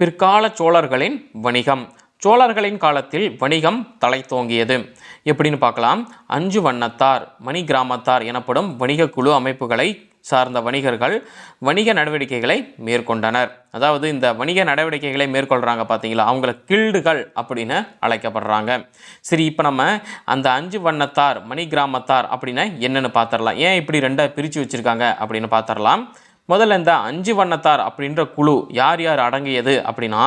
பிற்கால சோழர்களின் வணிகம். சோழர்களின் காலத்தில் வணிகம் தலைத்தோங்கியது எப்படின்னு பார்க்கலாம். அஞ்சு வண்ணத்தார் மணி கிராமத்தார் எனப்படும் வணிக குழு அமைப்புகளை சார்ந்த வணிகர்கள் வணிக நடவடிக்கைகளை மேற்கொண்டனர். அதாவது இந்த வணிக நடவடிக்கைகளை மேற்கொள்கிறாங்க பார்த்தீங்களா? அவங்கள கில்டுகள் அப்படின்னு அழைக்கப்படுறாங்க. சரி இப்போ நம்ம அந்த அஞ்சு வண்ணத்தார் மணி கிராமத்தார் அப்படின்னு என்னென்னு பார்த்துடலாம். ஏன் இப்படி ரெண்டாக பிரித்து வச்சுருக்காங்க அப்படின்னு பார்த்துடலாம். முதல்ல இந்த அஞ்சு வண்ணத்தார் அப்படின்ற குழு யார் யார் அடங்கியது அப்படின்னா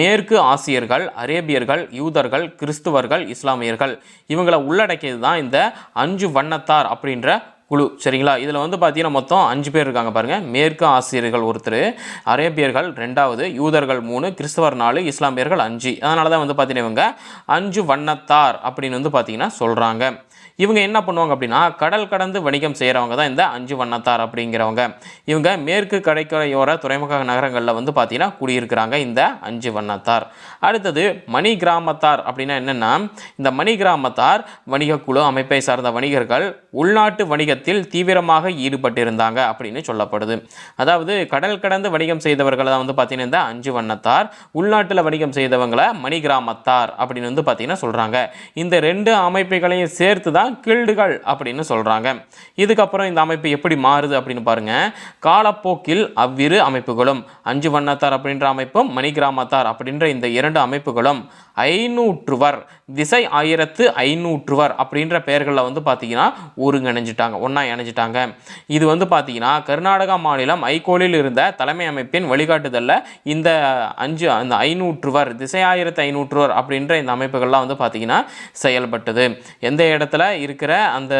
மேற்கு ஆசியர்கள் அரேபியர்கள் யூதர்கள் கிறிஸ்துவர்கள் இஸ்லாமியர்கள். இவங்களை உள்ளடக்கியது தான் இந்த அஞ்சு வண்ணத்தார் அப்படின்ற குழு. சரிங்களா? இதில் வந்து பார்த்தீங்கன்னா மொத்தம் அஞ்சு பேர் இருக்காங்க பாருங்கள் மேற்கு ஆசிரியர்கள் ஒருத்தர் அரேபியர்கள் ரெண்டாவது யூதர்கள் மூணு கிறிஸ்தவர் நாலு இஸ்லாமியர்கள் அஞ்சு. அதனால தான் வந்து பார்த்தீங்கன்னா இவங்க அஞ்சு வண்ணத்தார் அப்படின்னு வந்து பார்த்தீங்கன்னா சொல்கிறாங்க இவங்க என்ன பண்ணுவாங்க அப்படின்னா கடல் கடந்து வணிகம் செய்கிறவங்க தான் இந்த அஞ்சு வண்ணத்தார் அப்படிங்கிறவங்க. இவங்க மேற்கு கடற்கரையோர துறைமுக நகரங்களில் வந்து பார்த்தீங்கன்னா குடியிருக்கிறாங்க இந்த அஞ்சு வண்ணத்தார். அடுத்தது மணி கிராமத்தார் அப்படின்னா என்னென்னா இந்த மணி கிராமத்தார் வணிக குழு அமைப்பை சார்ந்த வணிகர்கள் உள்நாட்டு வணிகத்தில் தீவிரமாக ஈடுபட்டிருந்தாங்க அப்படின்னு சொல்லப்படுது. அதாவது கடல் கடந்து வணிகம் செய்தவர்களை தான் வந்து பார்த்தீங்கன்னா இந்த அஞ்சு வண்ணத்தார் உள்நாட்டில் வணிகம் செய்தவங்களை மணி கிராமத்தார் அப்படின்னு வந்து பார்த்தீங்கன்னா சொல்கிறாங்க இந்த ரெண்டு அமைப்புகளையும் சேர்த்து தான் கில்டுகள் அப்படின்னு சொல்கிறாங்க இதுக்கப்புறம் இந்த அமைப்பு எப்படி மாறுது அப்படின்னு பாருங்க. காலப்போக்கில் அவ்விரு அமைப்புகளும் அஞ்சு வண்ணத்தார் அப்படின்ற அமைப்பும் மணி கிராமத்தார் அப்படின்ற இந்த இரண்டு அமைப்புகளும் ஐநூற்றுவர் திசை ஆயிரத்து ஐநூற்றுவர் அப்படின்ற பெயர்களில் வந்து பார்த்தீங்கன்னா ஒருங்கிணைஞ்சிட்டாங்க ஒன்றா இணைஞ்சிட்டாங்க. இது வந்து பார்த்தீங்கன்னா கர்நாடகா மாநிலம் ஐகோலில் இருந்த தலைமை அமைப்பின் வழிகாட்டுதலில் இந்த அஞ்சு அந்த ஐநூற்றுவர் திசை ஆயிரத்து ஐநூற்றுவர் அப்படின்ற இந்த அமைப்புகள்லாம் வந்து பார்த்தீங்கன்னா செயல்பட்டது. எந்த இடத்துல? இருக்கிற அந்த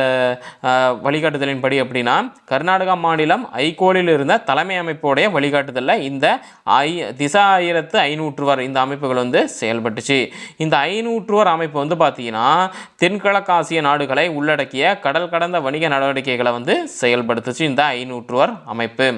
வழிகாட்டுதலின்படி அப்படின்னா கர்நாடகா மாநிலம் ஐகோலில் இருந்த தலைமை அமைப்போடைய வழிகாட்டுதலில் இந்த ஐ திசா ஆயிரத்து ஐநூற்றுவர் இந்த அமைப்புகள் வந்து செயல்பட்டுச்சு. இந்த ஐநூற்றுவர் அமைப்பு வந்து பார்த்தீங்கன்னா தென்கிழக்காசிய நாடுகளை உள்ளடக்கிய கடல் கடந்த வணிக நடவடிக்கைகளை வந்து செயல்படுத்துச்சு இந்த ஐநூற்றுவர் அமைப்பு.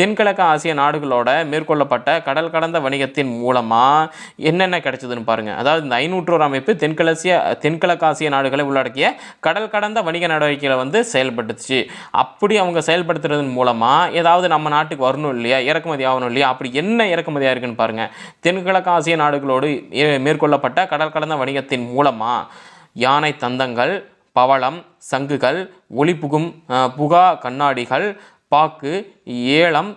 தென்கிழக்கு ஆசிய நாடுகளோட மேற்கொள்ளப்பட்ட கடல் கடந்த வணிகத்தின் மூலமாக என்னென்ன கிடைச்சதுன்னு பாருங்க. அதாவது இந்த ஐநூற்றுவர் அமைப்பு தென்கிழசிய தென்கிழக்காசிய நாடுகளை உள்ளடக்கிய கடல் கடந்த வணிக நடவடிக்கைகளை வந்து செயல்பட்டுச்சு அப்படி அவங்க செயல்படுத்துறதன் மூலமாக ஏதாவது நம்ம நாட்டுக்கு வரணும் இல்லையா? இறக்குமதி ஆகணும் இல்லையா? அப்படி என்ன இறக்குமதியாக இருக்குன்னு பாருங்கள் தென்கிழக்கு ஆசிய நாடுகளோடு மேற்கொள்ளப்பட்ட கடல் கடந்த வணிகத்தின் மூலமாக யானை தந்தங்கள் பவளம் சங்குகள் ஒளிபுகும் புகா கண்ணாடிகள் பாக்கு ஏலம்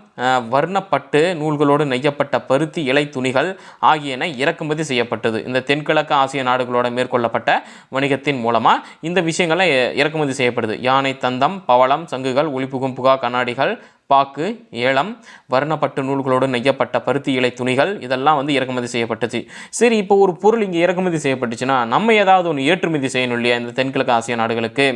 வர்ணப்பட்டு நூல்களோடு நெய்யப்பட்ட பருத்தி இலை துணிகள் ஆகியன இறக்குமதி செய்யப்பட்டது. இந்த தென்கிழக்கு ஆசிய நாடுகளோட மேற்கொள்ளப்பட்ட வணிகத்தின் மூலமாக இந்த விஷயங்கள்லாம் இறக்குமதி செய்யப்படுது. யானை தந்தம் பவளம் சங்குகள் ஒளிபுகும் புகா கண்ணாடிகள் பாக்கு ஏலம் வர்ணப்பட்டு நூல்களோடு நெய்யப்பட்ட பருத்தி இலை துணிகள் இதெல்லாம் வந்து இறக்குமதி செய்யப்பட்டுச்சு. சரி இப்போ ஒரு பொருள் இங்கே இறக்குமதி செய்யப்பட்டுச்சுன்னா நம்ம ஏதாவது ஒன்று ஏற்றுமதி செய்யணும் இல்லையா இந்த தென்கிழக்கு ஆசிய நாடுகளுக்கு?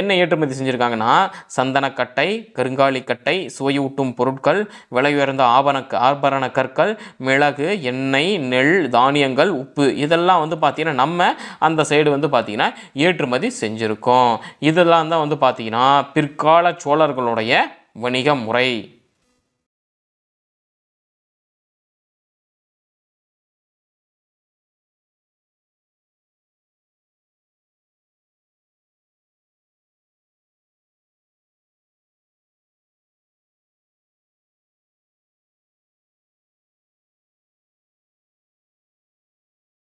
என்ன ஏற்றுமதி செஞ்சுருக்காங்கன்னா சந்தனக்கட்டை கருங்காலிக்கட்டை சுவையூட்டும் பொருட்கள் விலை உயர்ந்த ஆபரண ஆபரண கற்கள் மிளகு எண்ணெய் நெல் தானியங்கள் உப்பு இதெல்லாம் வந்து பார்த்திங்கன்னா நம்ம அந்த சைடு வந்து பார்த்திங்கன்னா ஏற்றுமதி செஞ்சுருக்கோம். இதெல்லாம் தான் வந்து பார்த்திங்கன்னா பிற்கால சோழர்களுடைய வணிக முறை